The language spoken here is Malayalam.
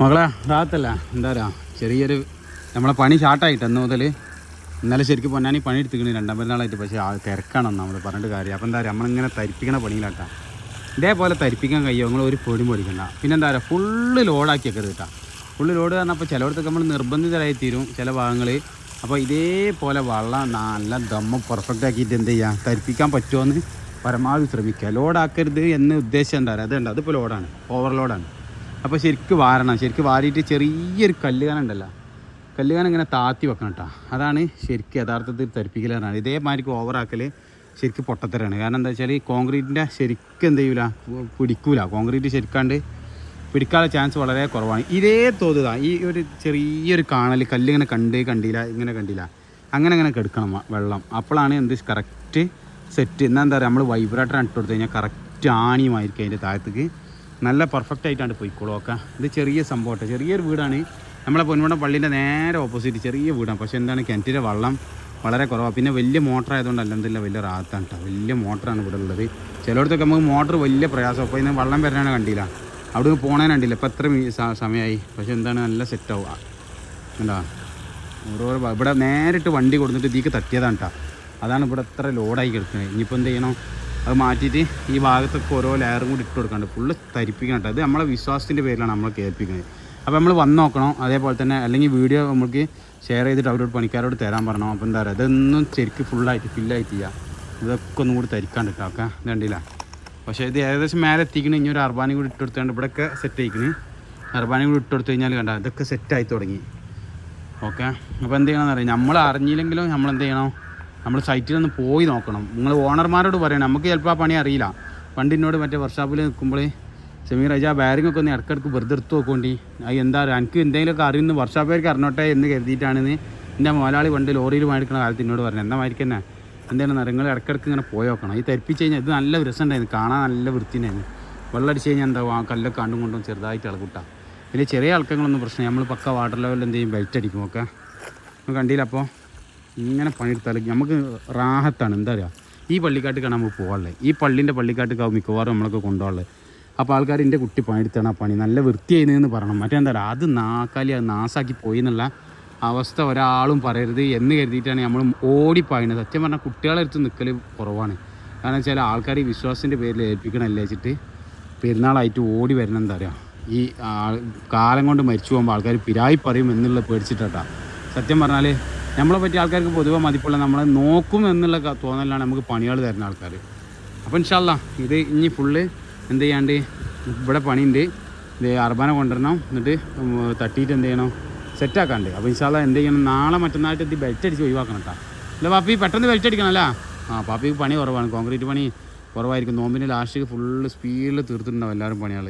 മകളെ റാത്തല്ല എന്താ ചെറിയൊരു നമ്മളെ പണി സ്റ്റാർട്ടായിട്ട് എന്ന് മുതൽ ഇന്നലെ ശരിക്കും പൊന്നാനി പണി എടുത്തിക്കണേ രണ്ടാം പെരുന്നാളായിട്ട് പക്ഷേ ആ തിരക്കാണ് നമ്മൾ പറഞ്ഞിട്ട് കാര്യം. അപ്പോൾ എന്താ പറയുക നമ്മളിങ്ങനെ തരിപ്പിക്കണ പണിയിലാട്ടാ. ഇതേപോലെ തരിപ്പിക്കാൻ കഴിയുമോ നിങ്ങൾ ഒരു പൊടി പൊടിക്കണ്ട. പിന്നെ എന്താ പറയുക ഫുള്ള് ലോഡാക്കി വെക്കരുത് കേട്ടോ ഫുള്ള് ലോഡ് കാരണം അപ്പോൾ ചിലയിടത്തൊക്കെ നമ്മൾ നിർബന്ധിതരായി തീരും ചില ഭാഗങ്ങൾ അപ്പോൾ ഇതേപോലെ വെള്ളം നല്ല ദമ്മ പെർഫെക്റ്റ് ആക്കിയിട്ട് എന്ത് ചെയ്യുക തരിപ്പിക്കാൻ പറ്റുമോ എന്ന് പരമാവധി ശ്രമിക്കുക. ലോഡാക്കരുത് എന്ന് ഉദ്ദേശം എന്താ പറയുക അതുണ്ട് അതിപ്പോൾ ലോഡാണ് ഓവർലോഡാണ് അപ്പോൾ ശരിക്ക് വാരണം. ശരിക്ക് വാരിയിട്ട് ചെറിയൊരു കല്ലുകാനം ഉണ്ടല്ലോ. കല്ലുകാനം ഇങ്ങനെ താത്തി വെക്കണം കേട്ടോ അതാണ് ശരിക്ക് യഥാർത്ഥത്തിൽ തരിപ്പിക്കലാണ് ഇതേമാതിരിക്ക് ഓവറാക്കൽ ശരിക്ക് പൊട്ടത്തരാണ്. കാരണം എന്താ വെച്ചാൽ ഈ കോൺക്രീറ്റിന്റെ ശരിക്കും എന്ത് ചെയ്യൂല? പിടിക്കൂല. കോൺക്രീറ്റ് ശരിക്കാണ്ട് പിടിക്കാനുള്ള ചാൻസ് വളരെ കുറവാണ്. ഇതേ തോതുതാ ഈ ഒരു ചെറിയൊരു കാണൽ കല്ലിങ്ങനെ കണ്ട് കണ്ടില്ല ഇങ്ങനെ കണ്ടില്ല. അങ്ങനെ അങ്ങനെ കെടുക്കണം വെള്ളം. അപ്പോഴാണ് എന്ത് കറക്റ്റ് സെറ്റ് എന്നാ എന്താ പറയുക നമ്മൾ വൈബ്രേറ്റർ ഇട്ട് കൊടുത്തു കഴിഞ്ഞാൽ കറക്റ്റ് ആണിയുമായിരിക്കും അതിന്റെ താഴത്തേക്ക്. നല്ല പെർഫെക്റ്റ് ആയിട്ടാണ് പോയിക്കോളും ഒക്കെ. ഇത് ചെറിയ സംഭവട്ടെ ചെറിയൊരു വീടാണ്. നമ്മളെ പൊന്മുടം പള്ളീന്റെ നേരെ ഓപ്പോസിറ്റ് ചെറിയ വീടാണ്. പക്ഷേ എന്താണ് കിണറ്റിലെ വെള്ളം വളരെ കുറവാണ് പിന്നെ വലിയ മോട്ടർ ആയതുകൊണ്ട് അല്ലെന്നില്ല വലിയ റാത്താണ് കേട്ടോ. വലിയ മോട്ടറാണ് ഇവിടെ ഉള്ളത്. ചിലയിടത്തൊക്കെ നമുക്ക് മോട്ടർ വലിയ പ്രയാസം. അപ്പോൾ ഇന്ന് വെള്ളം വരാനാണ് കണ്ടില്ല. അവിടെ നിന്ന് പോകണേനെ കണ്ടില്ല. ഇപ്പോൾ എത്ര സമയമായി പക്ഷേ എന്താണ് നല്ല സെറ്റ് ആവുക എന്താ ഓരോ ഇവിടെ നേരിട്ട് വണ്ടി കൊടുത്തിട്ട് ഇതിക്ക് തട്ടിയതാണ് കേട്ടോ. അതാണ് ഇവിടെ എത്ര ലോഡായി കിടക്കുന്നത് ഇനിയിപ്പോൾ എന്ത് ചെയ്യണം? അത് മാറ്റിയിട്ട് ഈ ഭാഗത്തൊക്കെ ഓരോ ലെയറും കൂടി ഇട്ട് കൊടുക്കാണ്ട് ഫുള്ള് തരിപ്പിക്കണം അത് നമ്മളെ വിശ്വാസത്തിന്റെ പേരിലാണ് നമ്മൾ കേൾപ്പിക്കുന്നത്. അപ്പോൾ നമ്മൾ വന്ന് നോക്കണം. അതേപോലെ തന്നെ അല്ലെങ്കിൽ വീഡിയോ നമുക്ക് ഷെയർ ചെയ്തിട്ട് അവരോട് പണിക്കാരോട് തരാൻ പറഞ്ഞു. അപ്പോൾ എന്താ പറയുക ഇതൊന്നും ശരിക്കും ഫുള്ളായിട്ട് ഫില്ലായിട്ട് ചെയ്യുക ഇതൊക്കെ ഒന്നും കൂടി തരിക്കാണ്ട് കേട്ടോ ഇത് കണ്ടില്ല? പക്ഷേ ഇത് ഏകദേശം മേലെ എത്തിക്കണ. ഇനി ഒരു അർബാനും കൂടി ഇട്ട് കൊടുത്തുകൊണ്ട് ഇവിടെയൊക്കെ സെറ്റ് ആയിക്കണ്. അർബാനും കൂടി ഇട്ട് കൊടുത്തു കഴിഞ്ഞാൽ കണ്ട ഇതൊക്കെ സെറ്റായി തുടങ്ങി. ഓക്കെ അപ്പോൾ എന്ത് ചെയ്യണമെന്ന് അറിയാം? നമ്മൾ അറിഞ്ഞില്ലെങ്കിലും നമ്മൾ എന്ത് ചെയ്യണം? നമ്മൾ സൈറ്റിൽ സൈറ്റിലൊന്ന് പോയി നോക്കണം. നിങ്ങൾ ഓണർമാരോട് പറയണം. നമുക്ക് ചിലപ്പോൾ ആ പണി അറിയില്ല. പണ്ട് എന്നോട് മറ്റേ വർഷാപ്പിൽ നിൽക്കുമ്പോൾ സെമീർ അജ ബാരിംഗ് ഒക്കെ ഒന്ന് ഇടക്കിടക്ക് വെറുതെ എടുത്ത് നോക്കോണ്ടി അത് എന്താ എനിക്ക് എന്തെങ്കിലുമൊക്കെ അറിയുന്നു വർഷാപ്പേർക്ക് അറിഞ്ഞോട്ടെ എന്ന് കരുതിയിട്ടാണെന്ന് എന്റെ മുതലാളി പണ്ട് ലോറിയിൽ മേടിക്കുന്ന കാലത്ത് എന്നോട് പറഞ്ഞു എന്താ മാതിരിക്ക് തന്നെ? നിറങ്ങൾ നിങ്ങൾ ഇടയ്ക്കിടയ്ക്ക് ഇങ്ങനെ പോയി നോക്കണം. ഈ തരിപ്പിച്ച് കഴിഞ്ഞാൽ ഇത് നല്ല രസമുണ്ടായിരുന്നു. കാണാൻ നല്ല വൃത്തിയുണ്ടായിരുന്നു. വെള്ളം അടിച്ച് കഴിഞ്ഞാൽ എന്താ ആ കല്ലൊക്കെ കണ്ടും കൊണ്ടും ചെറുതായിട്ട് ഇളകൂട്ടാം. പിന്നെ ചെറിയ ആൾക്കങ്ങളൊന്നും പ്രശ്നം നമ്മൾ പക്ക വാട്ടർ ലെവലിൽ എന്ത് ചെയ്യും ബെൽറ്റ് അടിക്കും. ഒക്കെ കണ്ടില്ല അപ്പോൾ ഇങ്ങനെ പണിയെടുത്താൽ നമുക്ക് റാഹത്താണ്. എന്താ പറയുക ഈ പള്ളിക്കാട്ടിക്കാണ് നമുക്ക് പോകാനുള്ളത് ഈ പള്ളീന്റെ പള്ളിക്കാട്ടിക്കാവും മിക്കവാറും നമ്മളൊക്കെ കൊണ്ടുപോകാനുള്ളത് അപ്പോൾ ആൾക്കാർ എന്റെ കുട്ടി പണിയെടുത്താണ് ആ പണി. നല്ല വൃത്തിയായിരുന്നെന്ന് പറയണം. മറ്റെന്താ പറയുക അത് നാക്കാലി അത് നാസാക്കി പോയി എന്നുള്ള അവസ്ഥ ഒരാളും പറയരുത് എന്ന് കരുതിയിട്ടാണ് നമ്മൾ ഓടിപ്പായണത് സത്യം പറഞ്ഞാൽ കുട്ടികളെ അടുത്ത് നിൽക്കൽ കുറവാണ്. കാരണം വെച്ചാൽ ആൾക്കാർ ഈ വിശ്വാസത്തിന്റെ പേരിൽ ഏൽപ്പിക്കണമല്ലേ വെച്ചിട്ട് പെരുന്നാളായിട്ട് ഓടി വരണം എന്താ പറയുക ഈ കാലം കൊണ്ട് മരിച്ചു പോകുമ്പോൾ ആൾക്കാർ പിരായി പറയും എന്നുള്ള പേടിച്ചിട്ടാ സത്യം പറഞ്ഞാൽ നമ്മളെ പറ്റി ആൾക്കാർക്ക് പൊതുവെ മതിപ്പുള്ള നമ്മളെ നോക്കും എന്നുള്ള തോന്നലാണ് നമുക്ക് പണികൾ തരുന്ന ആൾക്കാർ അപ്പോൾ ഇൻഷാല്ല ഇത് ഇനി ഫുള്ള് എന്ത് ചെയ്യാണ്ട് ഇവിടെ പണിയുണ്ട്. ഇത് അർബാന കൊണ്ടുവരണം. എന്നിട്ട് തട്ടിയിട്ട് എന്ത് ചെയ്യണം? സെറ്റാക്കാണ്ട് അപ്പോൾ ഇൻഷാല്ല എന്ത് ചെയ്യണം? നാളെ മറ്റന്നായിട്ട് ഇത് ബെൽറ്റ് അടിച്ച് ഒഴിവാക്കണം കേട്ടോ അല്ല പാപ്പി പെട്ടെന്ന് ബെൽറ്റ് അടിക്കണം അല്ല? ആ പാപ്പിക്ക് പണി കുറവാണ്. കോൺക്രീറ്റ് പണി കുറവായിരിക്കും. നോമ്പിന് ലാസ്റ്റ് ഫുള്ള് സ്പീഡിൽ തീർത്തിട്ടുണ്ടാവും എല്ലാവരും പണികൾ